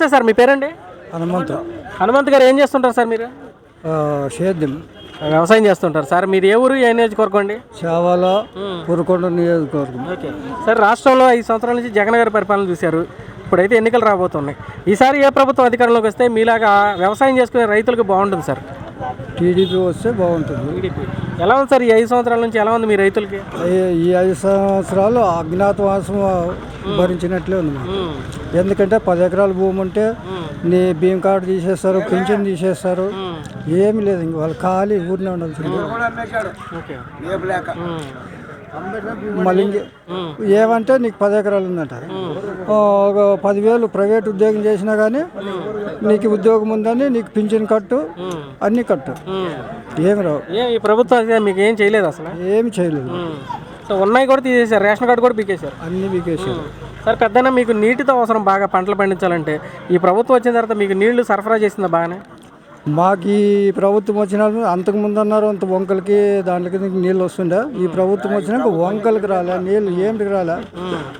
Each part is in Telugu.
నమస్తే సార్ మీ పేరండి? హనుమంతు. హనుమంత్ గారు ఏం చేస్తుంటారు సార్ మీరు? సేద్యం వ్యవసాయం చేస్తుంటారు సార్ మీరు ఏ ఊరు ఏ నియోజకవర్గం అండి? చావాల పురకొండ నియోజకవర్గం. ఓకే. సార్ రాష్ట్రంలో ఐదు సంవత్సరాల నుంచి జగన్ గారి పరిపాలన చూశారు. ఇప్పుడైతే ఎన్నికలు రాబోతున్నాయి. ఈసారి ఏ ప్రభుత్వం అధికారంలోకి వస్తే మీలాగా వ్యవసాయం చేసుకునే రైతులకు బాగుంటుంది సార్? టీడీపీ వస్తే బాగుంటుంది. టీడీపీ. ఎలా ఉంది సార్ ఈ ఐదు సంవత్సరాల నుంచి ఎలా ఉంది మీ రైతులకి? ఈ- ఈ ఐదు సంవత్సరాలు అజ్ఞాతవాసం భరించినట్లే ఉంది మాకు. ఎందుకంటే పది ఎకరాల భూమి ఉంటే నీ భీమ్ కార్డు తీసేస్తారు పింఛన్ తీసేస్తారు. ఏమి లేదు ఇంక వాళ్ళు ఖాళీ ఊరినే ఉండాల్సింది. ఓకే. మళ్ళీ ఏమంటే నీకు పది ఎకరాలు ఉందంట. ఒక పదివేలు ప్రైవేట్ ఉద్యోగం చేసినా కానీ నీకు ఉద్యోగం ఉందని నీకు పింఛన్ కట్టు అన్నీ కట్టు. ఏమి రావు. ఏ ఈ ప్రభుత్వం అయితే మీకు ఏం చేయలేదు అసలు? ఏమి చేయలేదు. సో ఉన్నాయి కూడా తీసేశారు. రేషన్ కార్డు కూడా పీకేశారు. అన్ని వీకేసారు సార్ పెద్దనా మీకు నీటితో అవసరం బాగా పంటలు పండించాలంటే ఈ ప్రభుత్వం వచ్చిన తర్వాత మీకు నీళ్ళు సరఫరా చేసిందా బాగానే? మాకు ఈ ప్రభుత్వం వచ్చిన అంతకు ముందు అన్నారు అంత వంకలకి దాంట్లోకి దీనికి నీళ్ళు వస్తుండే. ఈ ప్రభుత్వం వచ్చినాక వంకలకి రాలే నీళ్ళు ఏమిటికి రాలే.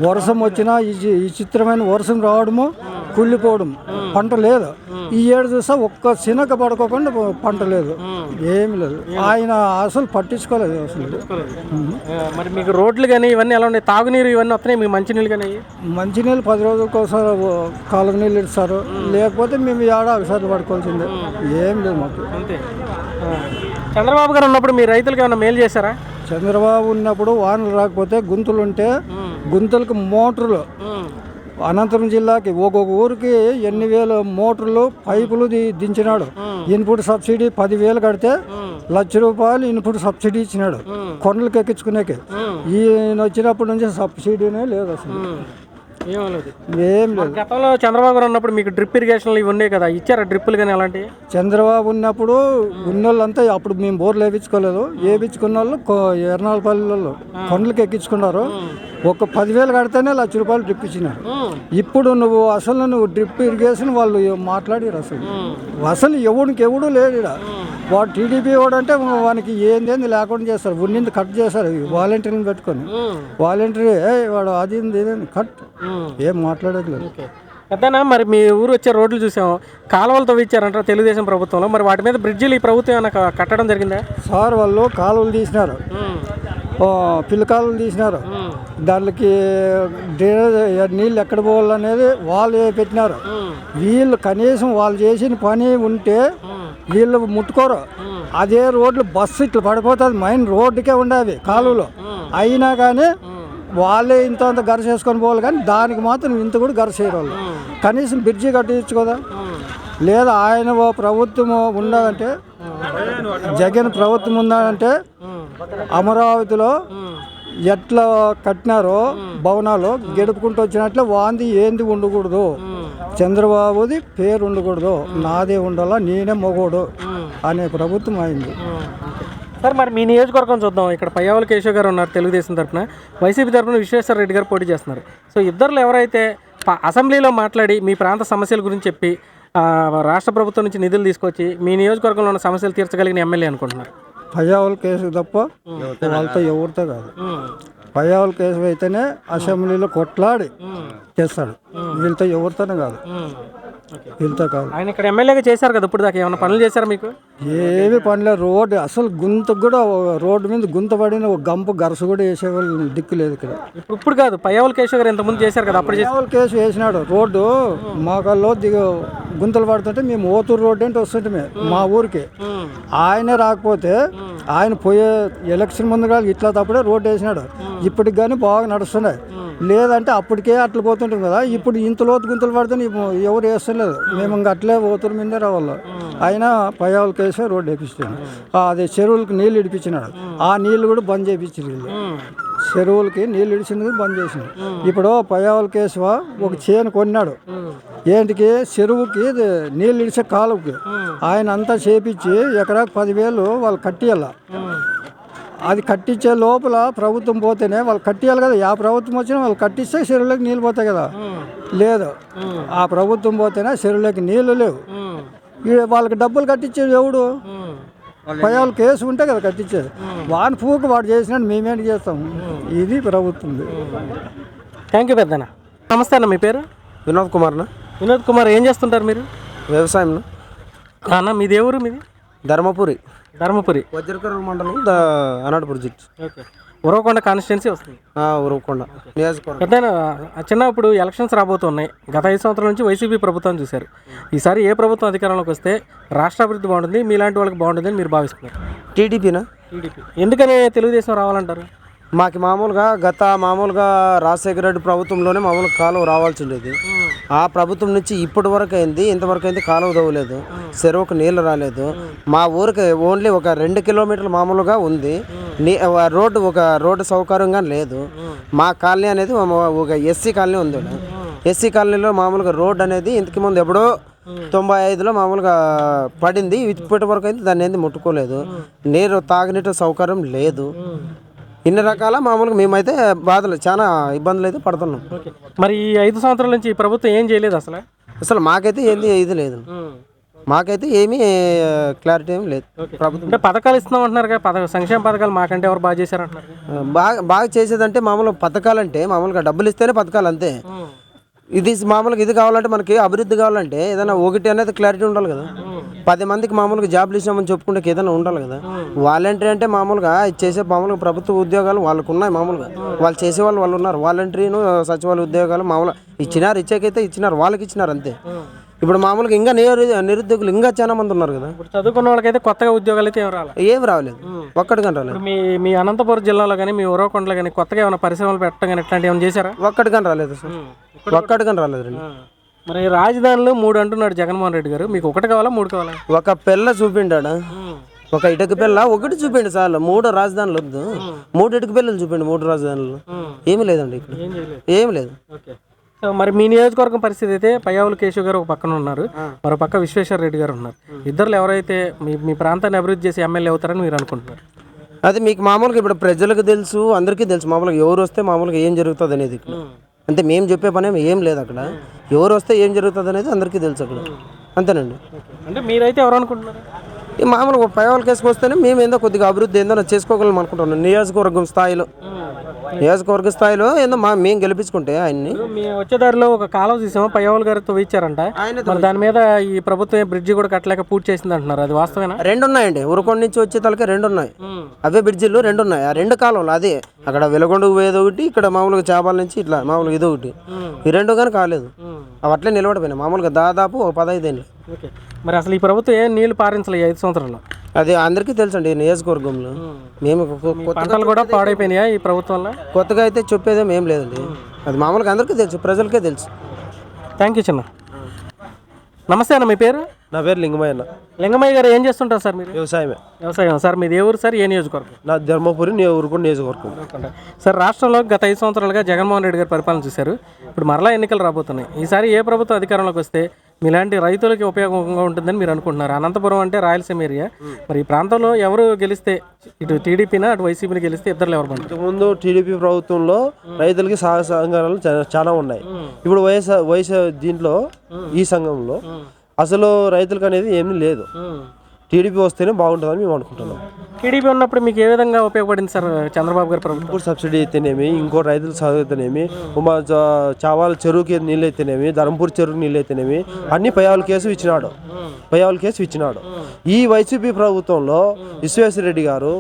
వర్షం వచ్చినా ఈ చి- ఈ చిత్రమైన వర్షం రావడము కుళ్ళిపోవడం పంట లేదు. ఈ ఏడు చూసా ఒక్క చినక పడుకోకుండా పంట లేదు. ఏమి లేదు. ఆయన అసలు పట్టించుకోలేదు అసలు. మరి మీకు రోడ్లు కానీ ఇవన్నీ ఎలా ఉన్నాయి? తాగునీరు ఇవన్నీ వస్తున్నాయి? మీకు మంచినీళ్ళు కానీ మంచినీళ్ళు పది రోజులకు ఒకసారి కాలువ నీళ్ళు ఇస్తారు. లేకపోతే మేము ఏడా ఒకసారి పడుకోవాల్సిందే. ఏం లేదు మాకు. అంతే. ఆ. చంద్రబాబు గారు ఉన్నప్పుడు మీ రైతులకు ఏమైనా మేలు చేశారా? చంద్రబాబు ఉన్నప్పుడు వానలు రాకపోతే గుంతలు ఉంటే గుంతలకు మోటార్లు. అనంతపురం జిల్లాకి ఒక్కొక్క ఊరికి ఎన్ని వేల మోటార్లు పైపులు ది- దించినాడు. ఇన్పుట్ సబ్సిడీ పదివేలు కడితే లక్ష రూపాయలు ఇన్పుట్ సబ్సిడీ ఇచ్చినాడు. కొండలకు ఎక్కించుకునేకి ఈయన వచ్చినప్పటి నుంచి సబ్సిడీనే లేదు అసలు. లేదు. ఏం లేదు. గతంలో చంద్రబాబు గారు ఉన్నప్పుడు మీకు డ్రిప్ ఇరిగేషన్లు ఇవి ఉన్నాయి కదా ఇచ్చారా డ్రిప్పులు కానీ అలాంటివి? చంద్రబాబు ఉన్నప్పుడు ఉన్నోళ్ళంతా అప్పుడు మేము బోర్లు వేయించుకోలేదు వేయించుకున్న వాళ్ళు ఎర్నాలపల్లిలో కొండలకి ఎక్కించుకున్నారు. ఒక పదివేలు కడితేనే లక్ష రూపాయలు డ్రిప్ ఇచ్చినారు ఇప్పుడు నువ్వు అసలు నువ్వు డ్రిప్ ఇరిగేషన్ వాళ్ళు మాట్లాడారు అసలు? అసలు ఎవడికి ఎవడు లేడు. వాడు టీడీపీ వాడు అంటే వానికి ఏందేంది లేకుండా చేస్తారు. ఉన్నింది కట్ చేస్తారు వాలంటీర్ని పెట్టుకొని. వాలంటీర్ వాడు అది కట్. ఏం మాట్లాడేది లేదు. పెద్దనా మరి మీ ఊరు వచ్చే రోడ్లు చూసాం కాలువలు తవ్విచ్చారంటారు తెలుగుదేశం ప్రభుత్వంలో. మరి వాటి మీద బ్రిడ్జిలు ఈ ప్రభుత్వం ఏమైనా కట్టడం జరిగిందా? సార్ వాళ్ళు కాలువలు తీసినారు. ఆ, పిల్ల కాలువలు తీసినారు దానికి డ్రైనేజ్ నీళ్ళు ఎక్కడ పోవాలనేది వాళ్ళు పెట్టినారు. వీళ్ళు కనీసం వాళ్ళు చేసిన పని ఉంటే వీళ్ళు ముట్టుకోరు. అదే రోడ్లు బస్సు ఇట్లా పడిపోతుంది మెయిన్ రోడ్డుకే ఉండేవి కాలువలు. అయినా కానీ వాళ్ళే ఇంత అంత గర చేసుకొని పోవాలి కానీ దానికి మాత్రం ఇంత కూడా గర చేయరు కనీసం బ్రిడ్జి కట్టించు కదా. లేదా ఆయన ఓ ప్రభుత్వం ఉన్నదంటే జగన్ ప్రభుత్వం ఉందంటే అమరావతిలో ఎట్లా కట్టినారో భవనాలు గెడుపుకుంటూ వచ్చినట్లే వాంది ఏంది ఉండకూడదు. చంద్రబాబుది పేరు ఉండకూడదు. నాదే ఉండాలా నేనే మొగోడు అనే ప్రభుత్వం అయింది. సార్ మరి మీ నియోజకవర్గం చూద్దాం. ఇక్కడ పయ్యావుల కేశవ్ గారు ఉన్నారు తెలుగుదేశం తరఫున వైసీపీ తరఫున విశ్వేశ్వర రెడ్డి గారు పోటీ చేస్తున్నారు. సో ఇద్దరులో ఎవరైతే అసెంబ్లీలో మాట్లాడి మీ ప్రాంత సమస్యల గురించి చెప్పి రాష్ట్ర ప్రభుత్వం నుంచి నిధులు తీసుకొచ్చి మీ నియోజకవర్గంలో ఉన్న సమస్యలు తీర్చగలిగిన ఎమ్మెల్యే అనుకుంటున్నారు? పయ్యావుల కేసు తప్ప వాళ్ళతో ఎవరితో కాదు. పయ్యావుల కేసు అయితేనే అసెంబ్లీలో కొట్లాడి చేస్తాడు. వీళ్ళతో ఎవరితోనే కాదు. కాదు ఆయన ఇక్కడ ఎమ్మెల్యేగా చేశారు కదా ఇప్పుడు దాకా? ఏమైనా పనులు చేశారా మీకు? ఏమి పనిలే రోడ్డు అసలు గుంతకు కూడా రోడ్డు మీద గుంత పడిన ఒక గంప గరస కూడా వేసేవాళ్ళు దిక్కు లేదు ఇక్కడ. ఇప్పుడు ఇప్పుడు కాదు పయ్యావుల కేశవ్ గారు ఇంతకుముందు చేశారు కదా అప్పుడు పయ్యావుల కేసు వేసినాడు. రోడ్డు మాకల్లో దిగ గుంతలు పడుతుంటే మేము ఓతూరు రోడ్డు అంటే వస్తుంటే మా ఊరికి. ఆయనే రాకపోతే ఆయన పోయే ఎలక్షన్ ముందు కాదు ఇట్లా తప్పుడే రోడ్డు వేసినాడు. ఇప్పటికి కానీ బాగా నడుస్తున్నాయి. లేదంటే అప్పటికే అట్లా పోతుంటాం కదా. ఇప్పుడు ఇంత లోతు గుంతలు పడితే ఎవరు వేస్తలేదు మేము ఇంకా అట్లే ఓతూరు మీదే రావాలి. అయినా పయ్యావుల కేసు రోడ్డు వేపిస్తాను అది చెరువులకు నీళ్ళు ఇడిపించినాడు. ఆ నీళ్ళు కూడా బంద్ చేయించారు వీళ్ళు. చెరువులకి నీళ్ళు ఇడిచింది బంద్ చేసింది ఇప్పుడు పయ్యావుల కేశవ ఒక చేను కొన్నాడు. ఏంటికి? చెరువుకి నీళ్ళు ఇడిచే కాలువకి. ఆయన అంతా చేపించి ఎకరాకు పదివేలు వాళ్ళు కట్టియాల. అది కట్టించే లోపల ప్రభుత్వం పోతేనే వాళ్ళు కట్టియాలి కదా. ఆ ప్రభుత్వం వచ్చినా వాళ్ళు కట్టిస్తే చెరువులోకి నీళ్ళు పోతాయి కదా. లేదు. ఆ. ప్రభుత్వం పోతేనే చెరువులోకి నీళ్ళు లేవు. ఈ వాళ్ళకి డబ్బులు కట్టించేది ఎవడు? పయ్యాలు కేసు ఉంటే కదా కట్టించేది. వాని పూకు వాడు చేసినట్టు మేమేంటి చేస్తాం? ఇది ప్రభుత్వం థ్యాంక్ యూ పెద్దనా నమస్తే అన్న మీ పేరు? వినోద్ కుమార్నా. వినోద్ కుమార్ ఏం చేస్తుంటారు మీరు? వ్యవసాయం అన్న మీది ఏ ఊరు మీది? ధర్మపురి. ధర్మపురి. వజ్రకర్ర మండలం ద అనాటపురి జిట్ ఓకే. ఉరవకొండ కాన్స్టిట్యున్సీ వస్తుంది. ఉరవకొండ నియోజకవర్గం. పెద్దయినా చిన్న ఇప్పుడు ఎలక్షన్స్ రాబోతున్నాయి. గత ఐదు సంవత్సరాల నుంచి వైసీపీ ప్రభుత్వం చూశారు. ఈసారి ఏ ప్రభుత్వం అధికారంలోకి వస్తే రాష్ట్ర అభివృద్ధి బాగుంటుంది మీలాంటి వాళ్ళకి బాగుంటుందని మీరు భావిస్తున్నారు. టీడీపీనా? టీడీపీ. ఎందుకని తెలుగుదేశం రావాలంటారు? మాకు మామూలుగా గత మామూలుగా రాజశేఖర రెడ్డి ప్రభుత్వంలోనే మామూలు కాలువ రావాల్సి ఉండేది ఆ ప్రభుత్వం నుంచి ఇప్పటి వరకు అయింది ఇంతవరకు అయింది కాలువ తవ్వలేదు చెరువుకు నీళ్ళు రాలేదు. మా ఊరికి ఓన్లీ ఒక రెండు కిలోమీటర్లు మామూలుగా ఉంది. నీ రోడ్డు ఒక రోడ్డు సౌకర్యంగా లేదు. మా కాలనీ అనేది ఒక- ఒక ఎస్సీ కాలనీ ఉంది. ఎస్సీ కాలనీలో మామూలుగా రోడ్ అనేది ఇంతకు ముందు ఎప్పుడో తొంభై ఐదులో మామూలుగా పడింది ఇప్పటి వరకు అయితే దాన్ని ఏంది ముట్టుకోలేదు. నీరు తాగినట్టు సౌకర్యం లేదు. ఇన్ని రకాల మామూలుగా మేమైతే బాధలు చాలా ఇబ్బందులు అయితే పడుతున్నాం మరి ఈ ఐదు సంవత్సరాల నుంచి ఈ ప్రభుత్వం ఏం చేయలేదు అసలు? అసలు మాకైతే ఏంది ఇది లేదు. మాకైతే ఏమీ క్లారిటీ ఏమి లేదు. ప్రభుత్వం పథకాలు ఇస్తున్నాం అంటున్నారు కదా పథక సంక్షేమ పథకాలు మాకంటే ఎవరు బాగా చేశారంటున్నారు? బాగా బాగా చేసేదంటే మామూలు పథకాలంటే మామూలుగా డబ్బులు ఇస్తేనే పథకాలు అంతే. ఇది మామూలుగా ఇది కావాలంటే మనకి అభివృద్ధి కావాలంటే ఏదైనా ఒకటి అనేది క్లారిటీ ఉండాలి కదా. పది మందికి మామూలుగా జాబ్లు ఇచ్చామని చెప్పుకుంటే ఏదైనా ఉండాలి కదా. వాలంటరీ అంటే మామూలుగా చేసే మామూలుగా ప్రభుత్వ ఉద్యోగాలు వాళ్ళకు ఉన్నాయి మామూలుగా. వాళ్ళు చేసే వాళ్ళు వాళ్ళు ఉన్నారు. వాలంటరీను సచివాలయ ఉద్యోగాలు మామూలుగా ఇచ్చినారు ఇచ్చాకైతే ఇచ్చినారు వాళ్ళకి ఇచ్చినారు అంతే. ఇప్పుడు మామూలుగా ఇంకా నిరు నిరుద్యోగులు ఇంకా చాలా మంది ఉన్నారు కదా. ఇప్పుడు చదువుకున్న వాళ్ళకైతే కొత్తగా ఉద్యోగాలు అయితే ఏం రాలేదు ఏం రావలేదు. ఒక్కటికని రాలేదు. మీ మీ అనంతపురం జిల్లాలో కానీ మీ ఉరవకొండలో కానీ కొత్తగా ఏమైనా పరిశ్రమలు పెట్టడం కానీ ఇట్లాంటివి ఏమైనా చేశారా? ఒక్కటికని రాలేదు సార్. ఒక్కటికని రాలేదు మరి రాజధానిలో మూడు అంటున్నాడు జగన్మోహన్ రెడ్డి గారు. మీకు ఒకటి కావాలా మూడు కావాలా? ఒక పిల్ల చూపిండాడు? ఒక ఇటుక పిల్ల ఒకటి చూపిండు చాలు. మూడు రాజధానులు వద్దు. మూడు ఇటుక పిల్లలు చూపిండు మూడు రాజధానులు. ఏమీ లేదండి ఇక్కడ. ఏమి లేదు. మరి మీ నియోజకవర్గం పరిస్థితి అయితే పయ్యావుల కేశవ్ గారు ఒక పక్కన ఉన్నారు. మరో పక్క విశ్వేశ్వర రెడ్డి గారు ఉన్నారు. ఇద్దరు ఎవరైతే మీ మీ ప్రాంతాన్ని అభివృద్ధి చేసి ఎమ్మెల్యే అవుతారని మీరు అనుకుంటున్నారు? అది మీకు మామూలుగా ఇప్పుడు ప్రజలకు తెలుసు అందరికీ తెలుసు. మామూలుగా ఎవరు వస్తే మామూలుగా ఏం జరుగుతుంది అనేది ఇక్కడ. అంటే మేము చెప్పే పని ఏం లేదు అక్కడ. ఎవరు వస్తే ఏం జరుగుతుంది అనేది అందరికీ తెలుసు అక్కడ. అంతేనండి. అంటే మీరైతే ఎవరు అనుకుంటున్నారు? ఈ మామూలుగా పైవాళ్ళ కేసుకు వస్తేనే మేము ఏందో కొద్దిగా అభివృద్ధి ఏందో చేసుకోగలం అనుకుంటున్నాం నియోజకవర్గం స్థాయిలో. నియోజకవర్గ స్థాయిలో ఏందో మా మేము గెలిపించుకుంటే ఆయన్ని. వచ్చేదారిలో ఒక కాలువ చూసాము? పయ్యావుల గారితో ఇచ్చారంట మరి దాని మీద ఈ ప్రభుత్వం బ్రిడ్జి కూడా కట్టలేక పూర్తి చేసింది అంటున్నారు. అది వాస్తవేనా? రెండు ఉన్నాయండి. ఉరకొండ నుంచి వచ్చే తలకే రెండు ఉన్నాయి. అవే బ్రిడ్జిలు రెండు ఉన్నాయి. ఆ రెండు కాలువలు అదే. అక్కడ వెలగొండకు పోయేది ఒకటి ఇక్కడ మామూలుగా చేపల నుంచి ఇట్లా మామూలుగా ఇది ఒకటి. ఈ రెండు కానీ కాలేదు. అవి అట్లే నిలబడిపోయినాయి. మామూలుగా దాదాపు ఒక పదహైదు ఏళ్ళు. ఓకే. మరి అసలు ఈ ప్రభుత్వం ఏం నీళ్ళు పారించలేదు ఈ ఐదు సంవత్సరాల్లో? అది అందరికీ తెలుసండి ఈ నియోజకవర్గంలో. మేము. పంటలు కూడా పాడైపోయినాయా ఈ ప్రభుత్వంలో? కొత్తగా అయితే చెప్పేదేం ఏం లేదండి. అది మామూలుగా అందరికీ తెలుసు ప్రజలకే తెలుసు. థ్యాంక్ యూ చిన్న. నమస్తే అన్న మీ పేరు? నా పేరు లింగమయ్య లింగమయ్య గారు ఏం చేస్తుంటారు సార్ మీరు? వ్యవసాయమే. వ్యవసాయం సార్ మీది ఏ ఊరు సార్? ఏ నియోజకవర్గం? నా ధర్మపురి ఊరుకుని నియోజకవర్గం. సార్ రాష్ట్రంలో గత ఐదు సంవత్సరాలుగా జగన్మోహన్ రెడ్డి గారు పరిపాలన చూశారు. ఇప్పుడు మరలా ఎన్నికలు రాబోతున్నాయి. ఈసారి ఏ ప్రభుత్వం అధికారంలోకి వస్తే మీలాంటి రైతులకి ఉపయోగంగా ఉంటుందని మీరు అనుకుంటున్నారు. అనంతపురం అంటే రాయలసీమ ఏరియా. మరి ఈ ప్రాంతంలో ఎవరు గెలిస్తే ఇటు టీడీపీనా అటు వైసీపీని గెలిస్తే ఇద్దరు ఎవరు ఇంతకుముందు టీడీపీ ప్రభుత్వంలో రైతులకి సహాయ సంఘాలు చాలా ఉన్నాయి. ఇప్పుడు వైఎస్ఆర్ వైఎస్ఆర్ దీంట్లో ఈ సంఘంలో అసలు రైతులకు అనేది ఏమీ లేదు. టీడీపీ వస్తేనే బాగుంటుందని మేము అనుకుంటున్నాం. టీడీపీ ఉన్నప్పుడు మీకు ఏ విధంగా ఉపయోగపడింది సార్ చంద్రబాబు గారి ప్రభుత్వం? సబ్సిడీ అయితేనేమి ఇంకో రైతుల చదువు అయితేనేమి మా చావాల చెరువుకి నీళ్ళు అయితేనేమి ధర్మపూర్ చెరువుకి నీళ్ళు అయితేనేమి అన్ని పయావుల కేసు ఇచ్చినాడు. పయావుల కేసు ఇచ్చినాడు. ఈ వైసీపీ ప్రభుత్వంలో విశ్వేశ్వరరెడ్డి గారు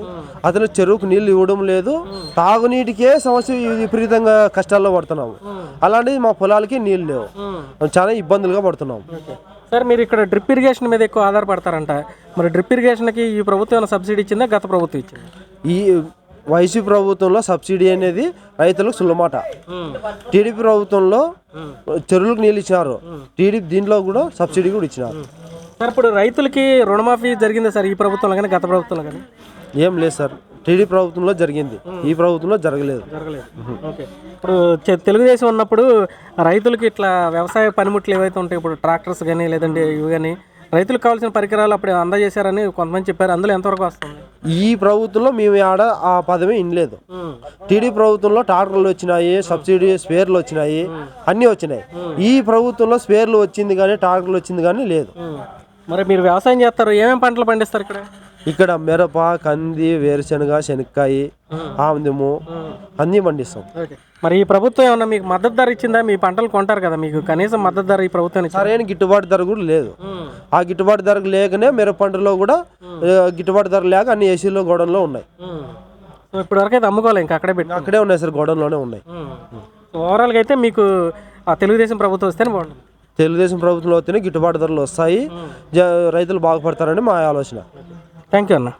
అతను చెరువుకు నీళ్ళు ఇవ్వడం లేదు తాగునీటికే సమస్య విపరీతంగా కష్టాల్లో పడుతున్నాము. అలాంటిది మా పొలాలకి నీళ్ళు లేవు. చాలా ఇబ్బందులుగా పడుతున్నాం సార్ మీరు ఇక్కడ డ్రిప్ ఇరిగేషన్ మీద ఎక్కువ ఆధారపడతారంట. మరి డ్రిప్ ఇరిగేషన్కి ఈ ప్రభుత్వం ఏమైనా సబ్సిడీ ఇచ్చిందా? గత ప్రభుత్వం ఇచ్చింది? ఈ వైసీపీ ప్రభుత్వంలో సబ్సిడీ అనేది రైతులకు సులమాట టీడీపీ ప్రభుత్వంలో చెరువులకు నీళ్ళు ఇచ్చినారు. టీడీపీ దీంట్లో కూడా సబ్సిడీ కూడా ఇచ్చినారు. సార్ ఇప్పుడు రైతులకి రుణమాఫీ జరిగిందా సార్ ఈ ప్రభుత్వంలో కానీ గత ప్రభుత్వంలో కానీ? ఏం లేదు సార్. టీడీపీ ప్రభుత్వంలో జరిగింది. ఈ ప్రభుత్వంలో జరగలేదు. జరగలేదు. ఓకే. ఇప్పుడు తెలుగుదేశం ఉన్నప్పుడు రైతులకి ఇట్లా వ్యవసాయ పనిముట్లు ఏవైతే ఉంటాయి ఇప్పుడు ట్రాక్టర్స్ కానీ లేదంటే ఇవి కానీ రైతులకు కావాల్సిన పరికరాలు అప్పుడు అందజేశారని కొంతమంది చెప్పారు. అందులో ఎంతవరకు వస్తుంది? ఈ ప్రభుత్వంలో మేము ఆడ ఆ పదమే ఇనలేదు. టీడీ ప్రభుత్వంలో ట్రాక్టర్లు వచ్చినాయి సబ్సిడీ స్పేర్లు వచ్చినాయి అన్నీ వచ్చినాయి. ఈ ప్రభుత్వంలో స్పేర్లు వచ్చింది కానీ ట్రాక్టర్లు వచ్చింది కానీ లేదు. మరి మీరు వ్యవసాయం చేస్తారు ఏమేమి పంటలు పండిస్తారు ఇక్కడ? ఇక్కడ మిరప కంది వేరుశనగ శనక్కాయ ఆముదము అన్నీ పండిస్తాం. మరి ఈ ప్రభుత్వం ఏమన్నా మీకు మద్దతు ధర ఇచ్చిందా? మీ పంటలు కొంటారు కదా మీకు కనీసం మద్దతు ధర ఈ ప్రభుత్వం సరైన గిట్టుబాటు ధర కూడా లేదు. ఆ. గిట్టుబాటు ధర లేకనే మిరప పంటలో కూడా గిట్టుబాటు ధర లేక అన్ని ఏసీలో గోడంలో ఉన్నాయి. ఇప్పుడు వరకు అయితే అమ్ముకోవాలి ఇంకా అక్కడే పెట్టి అక్కడే ఉన్నాయి సార్ గోడంలోనే ఉన్నాయి. ఓవరాల్గా అయితే మీకు ఆ తెలుగుదేశం ప్రభుత్వం వస్తేనే బాగుంటుంది. తెలుగుదేశం ప్రభుత్వంలో వస్తేనే గిట్టుబాటు ధరలు వస్తాయి. రైతులు బాగుపడతారని మా ఆలోచన. థ్యాంక్ యూ అన్న.